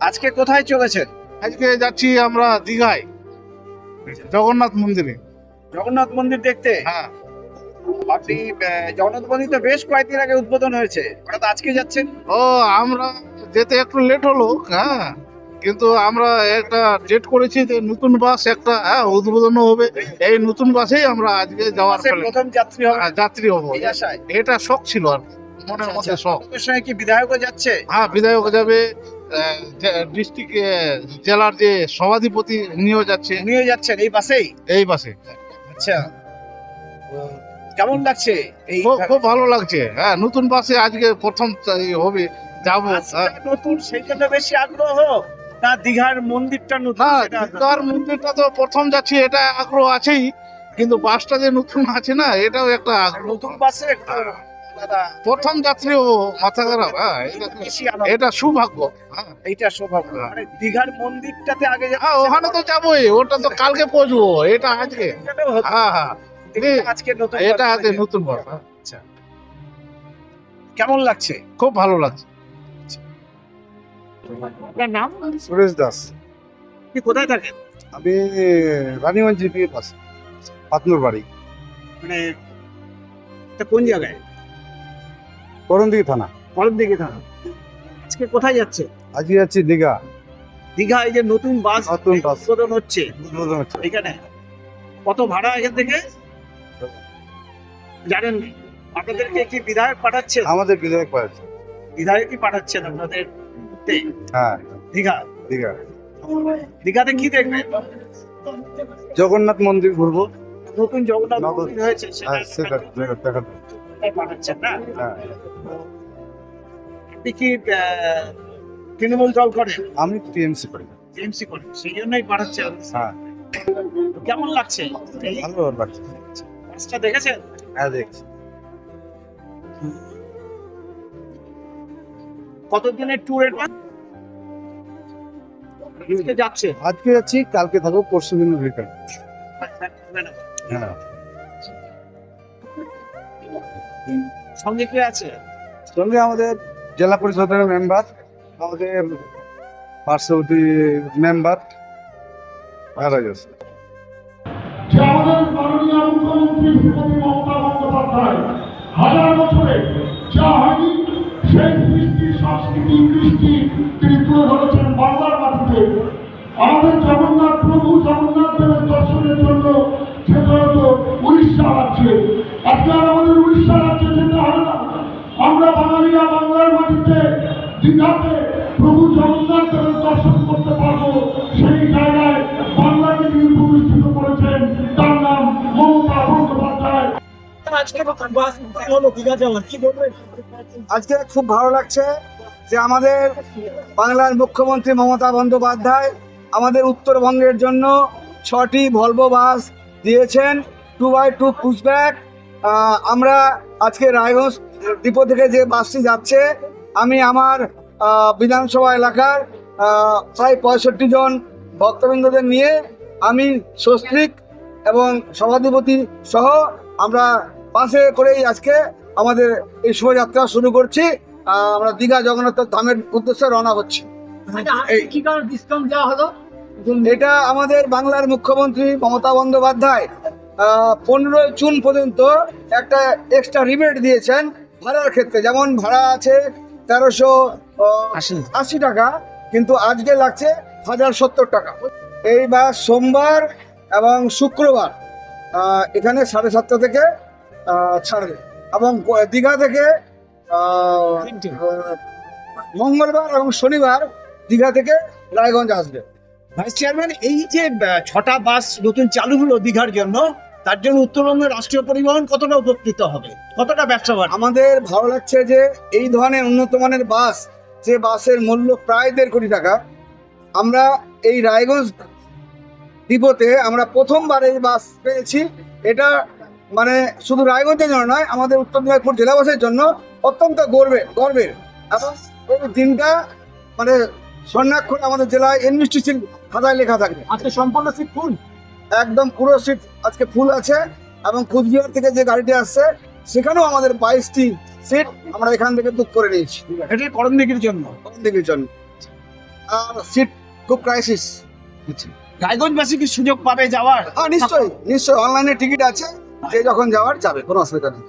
আজকে কোথায় চলেছেন? আজকে যাচ্ছি আমরা দীঘায় জগন্নাথ মন্দিরে। জগন্নাথ মন্দির দেখতে? হ্যাঁ। আপনি জগন্নাথ মন্দির তো বেশ কয়েকদিন আগে উদ্বোধন হয়েছে। হঠাৎ আজকে যাচ্ছেন? ও আমরা যেতে একটু লেট হলো হ্যাঁ। কিন্তু আমরা একটা ডেট করেছি যে নতুন বাস একটা হ্যাঁ উদ্বোধন হবে। এই নতুন বাসেই আমরা আজকে যাওয়ার প্রথম যাত্রী যাত্রী হব। এটা শখ ছিল আর কি, মনের মধ্যে শখ। সঙ্গে কি বিধায়কও যাচ্ছে? হ্যাঁ বিধায়ক যাবে ডিস্ট্রিক্ট জেলার যে সভাধিপতি উনিও যাচ্ছে। নিয়ে যাচ্ছেন এই বাসেই এই বাসে আচ্ছা। কেমন লাগছে এই খুব ভালো লাগছে। হ্যাঁ নতুন বাসে আজকে প্রথম হবে যাব হ্যাঁ। নতুন সেই জন্য বেশি আগ্রহ। না দীঘার মন্দিরটা নতুন সেটা আগ্রহ? মন্দিরটা তো প্রথম যাচ্ছি এটা আগ্রহ আছেই। কিন্তু বাসটা যে নতুন আছে না এটাও একটা আগ্রহ। নতুন বাসে একটু প্রথম যাত্রী ও মাথা খারাপ হ্যাঁ এটা বেশি আনন্দ। এটা সৌভাগ্য হ্যাঁ। এইটা সৌভাগ্য। মানে দীঘার মন্দিরটাতে আগে হ্যাঁ ওখানে তো যাবোই ওটা তো কালকে পৌঁছবো এটা আজকে। হ্যাঁ হ্যাঁ। আজকে নতুন এটা আজকে নতুন বাস হ্যাঁ। কেমন লাগছে? খুব ভালো লাগছে। আপনার নাম? সুরেশ দাস। আপনি কোথায় থাকেন? আমি রানীগঞ্জ জিপি পাস পাতনুর বাড়ি। মানে এটা কোন জায়গায়? করণদিঘি থানা। দিকে থাকা আজকে কোথায় যাচ্ছে? আজকে যাচ্ছি দীঘা। দীঘা এই যে নতুন বাস নতুন বাস। উদ্বোধন হচ্ছে। উদ্বোধন হচ্ছে। এখানে কত ভাড়া এখান থেকে? জানেন আপনাদেরকে কি বিধায়ক পাঠাচ্ছেন আমাদের বিধায়ক পাচ্ছে বিধায়কই পাঠাচ্ছেন আপনাদের হ্যাঁ। দীঘা? দীঘা। দীঘাতে কি দেখবেন জগন্নাথ মন্দির ঘুরবো। নতুন জগন্নাথ মন্দির হয়েছে হ্যাঁ সেটা সেটা দেখা- দেখাতে পাঠাচ্ছেন না। হ্যাঁ আপনি কি তৃণমূল দল করেন? আমি টিএমসি করি। টিএমসি করেন সেই জন্যই পাঠাচ্ছেন হ্যাঁ। কেমন লাগছে? ভালো লাগছে। বাসটা দেখেছেন? হ্যাঁ দেখছি। কতদিনের ট্যুরের আজকে যাচ্ছে? আজকে যাচ্ছি কালকে থাকব পরশু দিন রিটার্ন হ্যাঁ। সঙ্গে কে আছে? সঙ্গে আমাদের জেলা পরিষদের মেম্বার আমাদের পার্শ্ববর্তী মেম্বার আছে যে আমাদের মাননীয় মুখ্যমন্ত্রী শ্রীমতী মমতা বন্দ্যোপাধ্যায় হাজার বছরে যা হয়নি সেই সৃষ্টি সংস্কৃতি কৃষ্টি তিনি তুলে ধরেছেন বাংলার মাটিতে। আমাদের জগন্নাথ প্রভু জগন্নাথ দেবের দর্শনের জন্য যেতে হতো উড়িষ্যা রাজ্যে। আজকে আমাদের উড়িষ্যা রাজ্যে আমরা বাঙালিরা বাংলার মাটিতে দীঘাতে প্রভু জগন্নাথ দেবের দর্শন করতে পারব। সেই জায়গায় বাংলাকে তিনি প্রতিষ্ঠিত করেছেন। তার নাম মমতা বন্দ্যোপাধ্যায়। আজকে খুব ভালো লাগছে যে আমাদের বাংলার মুখ্যমন্ত্রী মমতা বন্দ্যোপাধ্যায় আমাদের উত্তরবঙ্গের জন্য ছটি ভলভো বাস দিয়েছেন টু বাই টু পুশব্যাক আমরা আজকে রায়গঞ্জ ডিপো থেকে যে বাসটি যাচ্ছে আমি আমার বিধানসভা এলাকার প্রায় পঁয়ষট্টি জন ভক্তবৃন্দদের নিয়ে আমি সস্ত্রিক এবং সভাধিপতি সহ আমরা বাসে করেই আজকে আমাদের এই শোভাযাত্রা শুরু করছি। আমরা দীঘা জগন্নাথ ধামের উদ্দেশ্যে রওনা হচ্ছি। হলো? এটা আমাদের বাংলার মুখ্যমন্ত্রী মমতা বন্দ্যোপাধ্যায় পনেরোই জুন পর্যন্ত একটা এক্সট্রা রিবেট দিয়েছেন। ভাড়ার ক্ষেত্রে যেমন ভাড়া আছে তেরোশো আশি। টাকা কিন্তু আজকে লাগছে হাজার সত্তর টাকা। এইবার সোমবার এবং শুক্রবার এখানে সাড়ে সাতটা থেকে ছাড়বে। এবং দীঘা থেকে মঙ্গলবার এবং শনিবার দীঘা থেকে রায়গঞ্জ আসবে। ভাইস চেয়ারম্যান এই যে ছটা বাস নতুন চালু হলো দীঘার জন্য তার জন্য উত্তরবঙ্গের রাষ্ট্রীয় পরিবহন কতটা উপকৃত হবে? কতটা ব্যবসা আমাদের ভালো লাগছে যে এই ধরনের উন্নত মানের বাস যে বাসের মূল্য প্রায় দেড় কোটি টাকা আমরা এই রায়গঞ্জ ডিপোতে আমরা প্রথমবার এই বাস পেয়েছি। এটা মানে শুধু রায়গঞ্জের জন্য নয় আমাদের উত্তর দিনাজপুর জেলাবাসীর জন্য অত্যন্ত গর্বের গর্বের। এবং এই দিনটা মানে স্বর্ণাক্ষর আমাদের জেলায় এনমিস্ট্রি খাতায় লেখা থাকবে। আজকে সম্পূর্ণ সিট ফুল একদম পুরো সিট আজকে ফুল আছে এবং কুচবিহার থেকে যে গাড়িটি আসছে সেখানেও আমাদের বাইশটি সিট আমরা এখান থেকে বুক করে নিয়েছি। এটা করণদিঘির জন্য? দিকের জন্য। আর সিট খুব ক্রাইসিস রায়গঞ্জবাসী কি সুযোগ পাবে যাওয়ার? হ্যাঁ নিশ্চয়ই নিশ্চয়ই। অনলাইনে টিকিট আছে যে যখন যাওয়ার যাবে কোনো অসুবিধা নেই।